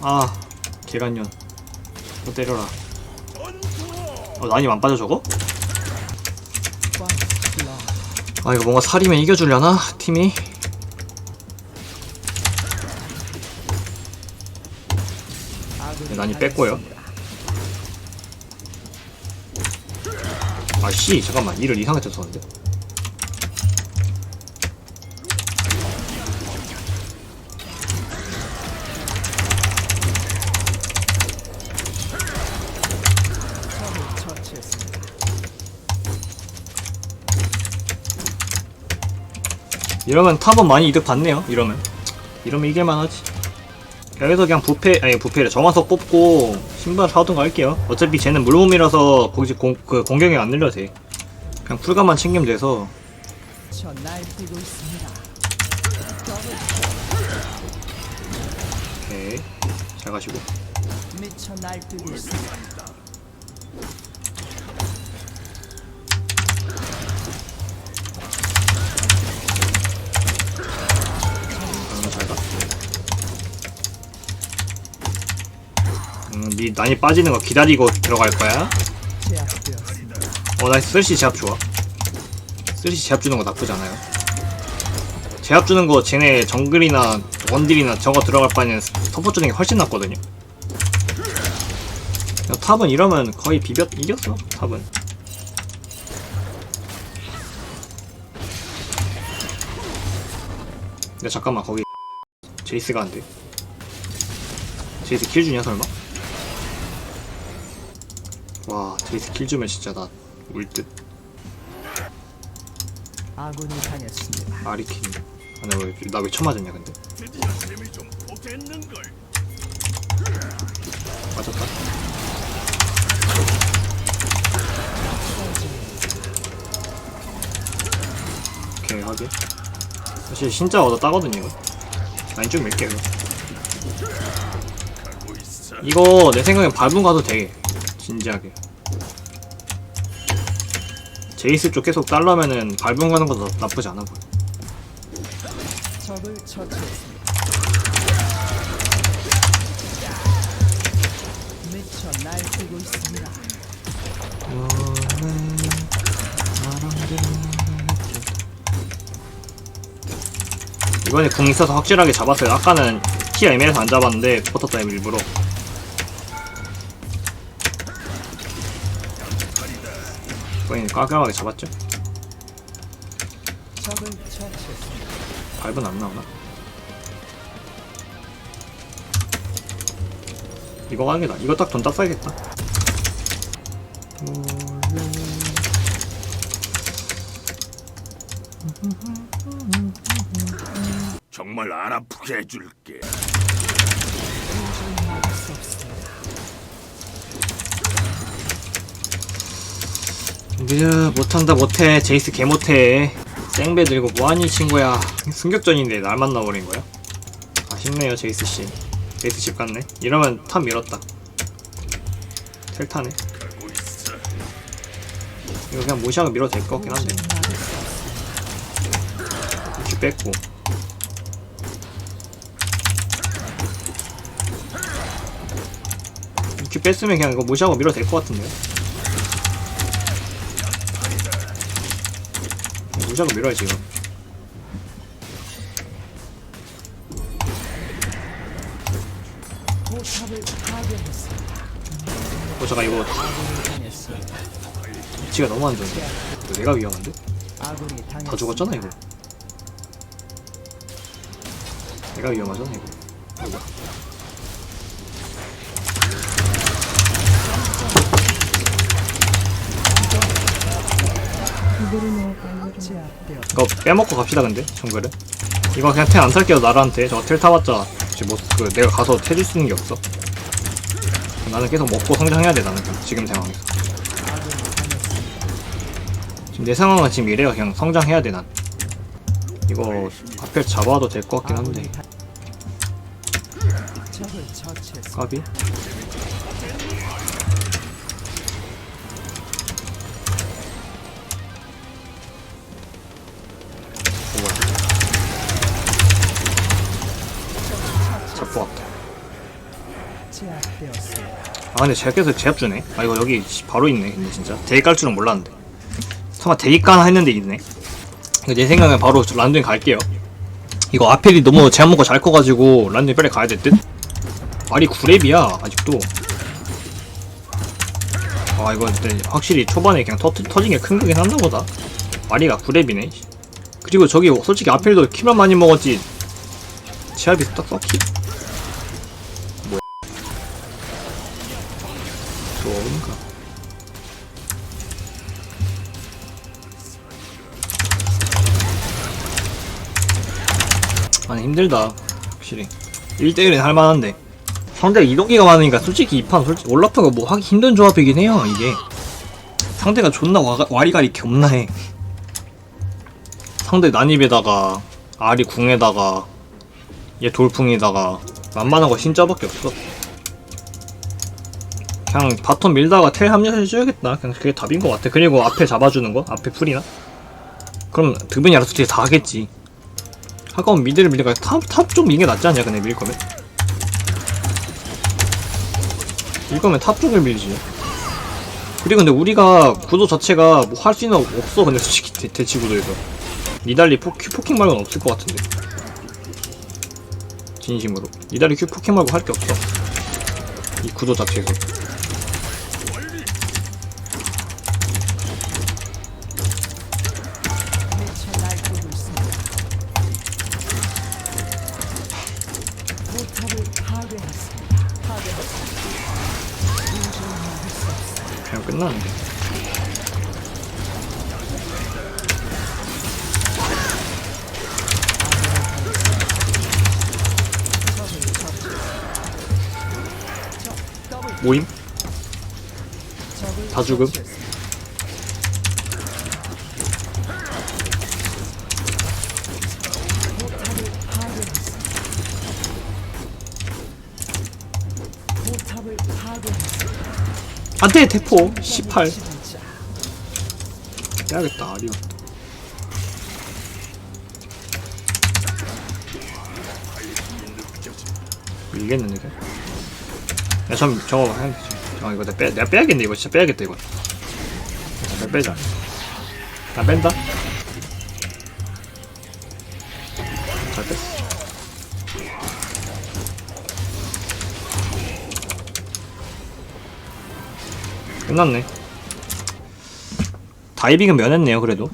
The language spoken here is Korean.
아 개간년 너 때려라 어 난이 안 빠져 저거? 아 이거 뭔가 살이면 이겨주려나? 팀이? 네, 난이 뺐고요 아씨 잠깐만 이를 이상하게 쳤었는데 이러면 탑은 많이 이득 봤네요 이러면. 이러면 이길만 하지. 여기서 그냥 부패 아니 부패를 정화석 뽑고 신발 사오든가 할게요. 어차피 쟤는 물몸이라서 거기 공, 그 공격이 안 늘려도 돼. 그냥 풀감만 챙기면 돼서. 오케이. 잘 가시고. 미쳐 날뛰고 있습니다. 니 난이 빠지는 거 기다리고 들어갈 거야. 어 나이스 쓸시 제압 좋아. 쓸시 제압 주는 거 나쁘지 않아요. 제압 주는 거 쟤네 정글이나 원딜이나 저거 들어갈 바에는 서포 주는 게 훨씬 낫거든요. 야, 탑은 이러면 거의 비볐 이겼어 탑은. 근데 잠깐만 거기. 제이스가 안 돼. 제이스 킬 주냐 설마? 와 제이스 킬 주면 진짜 나 울듯 아군이 당했습니다. 아리킨 나왜 처음 맞았냐 근데 드디어 재미 좀 보겠는걸. 맞았다 오케이 확인 사실 진짜 얻어 따거든요 이거 라인 좀 밀게요. 이거 내 생각엔 밟은 가도 돼 진지하게 제이스 쪽 계속 달라면은 밟은 가는 것도 나- 나쁘지 않아 보여 적을 처치했습니다. 미쳐 날뛰고 있습니다. 이번에 궁 있어서 확실하게 잡았어요 아까는 키 애매해서 안 잡았는데 붙었다 일부러 이번엔 깔끔하게 잡았죠. 밟은 안 나오나? 이거 가는 게 나. 이거 딱 돈 딱 써야겠다. 정말 안 아프게 해줄게. 으, 못한다 못해. 제이스 개 못해. 생배 들고 뭐하니 친구야. 승격전인데 날 만나버린 거야? 아쉽네요 제이스 씨. 제이스 집 갔네. 이러면 탑 밀었다. 텔타네. 이거 그냥 무시하고 밀어도 될 것 같긴 한데. 이렇게 뺐고. 이렇게 뺐으면 그냥 이거 무시하고 밀어도 될 것 같은데요? 무시하고 밀어야지 이거. 어 잠깐 이거. 위치가 너무 안 좋은데 내가 위험한데? 다 죽었잖아 이거 내가 위험하잖아 이거 이거. 빼먹고 갑시다 근데 정글은 이거 그냥 텔 안 살게요 나라한테 저 텔 타봤자 지금 뭐 그 내가 가서 텔줄 수 있는 게 없어 나는 계속 먹고 성장해야 돼 나는 지금 상황에서. 지금 내 상황은 지금 이래요 그냥 성장해야 돼난 이거 앞에 잡아도 될 것 같긴 한데. 까비 왔다 제압되었습니다. 아 근데 계속 제압 주네? 아 이거 여기 씨, 바로 있네 근데 진짜. 대기 깔 줄은 몰랐는데. 설마 대기 까나 했는데 있네? 내 생각엔 바로 저 란두인 갈게요. 이거 아펠이 너무 제압 먹고 잘 커가지고 란두인 빨리 가야 될 듯? 말이 9렙이야 아직도. 아 이거 근데 확실히 초반에 그냥 터, 터진 게 큰 거긴 한다 보다. 마리가 9렙이네 그리고 저기 솔직히 아펠도 키만 많이 먹었지. 제압이 딱 썩히 아니 힘들다 확실히 1대1은 할만한데 상대가 이동기가 많으니까 솔직히 이판 솔직히 올라프가 뭐 하기 힘든 조합이긴 해요 이게 상대가 존나 와, 와리가리 겁나해 상대 난입에다가 아리 궁에다가 얘 돌풍에다가 만만한 거 진짜밖에 없어 그냥 바텀 밀다가 텔 합류해줘야겠다. 그냥 그게 답인 것 같아. 그리고 앞에 잡아주는 거? 앞에 풀이나? 그럼 드분이 알아서 뒤에 다 하겠지. 하가면 미드를 밀니까 탑, 탑쪽 미는 게 낫지 않냐, 근데 밀 거면? 밀 거면 탑 쪽을 밀지. 그리고 근데 우리가 구도 자체가 뭐 할 수 있는 거 없어, 근데 솔직히 대, 대치 구도에서. 니달리 포, 큐 포킹 말고는 없을 것 같은데. 진심으로. 니달리 큐 포킹 말고 할 게 없어. 이 구도 자체에서. 그냥 끝나는데. 모임? 다 죽음? 안돼 대포. 18 진짜. 빼야겠다 아리오. 밀겠는데 이게? 야참 저거 해야 되지 아 이거 내가, 빼, 내가 빼야겠네 이거 진짜 빼야겠다 이거. 내가 빼자. 나 뺀다? 잘 뺐어 끝났네. 다이빙은 면했네요 그래도